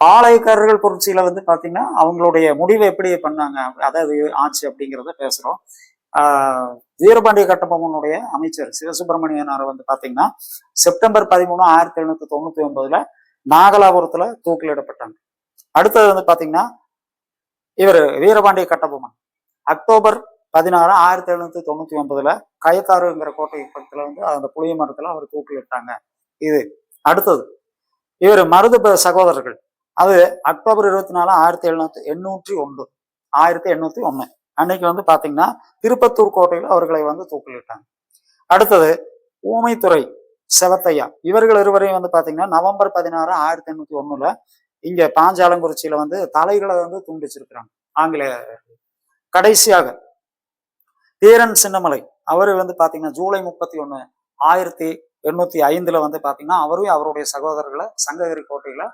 பாளையக்காரர்கள் புரட்சியில வந்து பாத்தீங்கன்னா அவங்களுடைய முடிவை எப்படி பண்ணாங்க அதாவது ஆச்சு அப்படிங்கிறத பேசுறோம். ஆஹ் வீரபாண்டிய கட்டபொம்மனுடைய அமைச்சர் சிவசுப்பிரமணியனார் வந்து பாத்தீங்கன்னா செப்டம்பர் பதிமூணு ஆயிரத்தி எழுநூத்தி தொண்ணூத்தி ஒன்பதுல நாகலாபுரத்துல தூக்கிலிடப்பட்டாங்க. அடுத்தது வந்து பாத்தீங்கன்னா இவர் வீரபாண்டிய கட்டபொம்மன். அக்டோபர் பதினாறு ஆயிரத்தி எழுநூத்தி தொண்ணூத்தி ஒன்பதுல கயத்தாறுங்கிற கோட்டை பக்கத்துல வந்து அந்த புளிய மரத்துல அவர் தூக்கிலிட்டாங்க. இது அடுத்தது. இவர் மருது சகோதரர்கள். அது அக்டோபர் இருபத்தி நாலு ஆயிரத்தி எழுநூத்தி எண்ணூற்றி ஒன்று. ஆயிரத்தி எண்ணூத்தி ஒன்று அன்னைக்கு வந்து பாத்தீங்கன்னா திருப்பத்தூர் கோட்டையில் அவர்களை வந்து தூக்கிலிட்டாங்க. அடுத்தது ஊமைத்துறை செவத்தையா. இவர்கள் இருவரையும் வந்து பாத்தீங்கன்னா நவம்பர் பதினாறு ஆயிரத்தி எண்ணூத்தி ஒண்ணுல இங்க பாஞ்சாலங்குறிச்சியில வந்து தலைகளை வந்து துண்டிச்சிருக்கிறாங்க. ஆங்கிலேய கடைசியாக தீரன் சின்னமலை. அவர் வந்து பாத்தீங்கன்னா ஜூலை முப்பத்தி ஒண்ணு ஆயிரத்தி எண்ணூத்தி ஐந்துல வந்து பாத்தீங்கன்னா அவரும் அவருடைய சகோதரர்களை சங்ககிரி கோட்டையில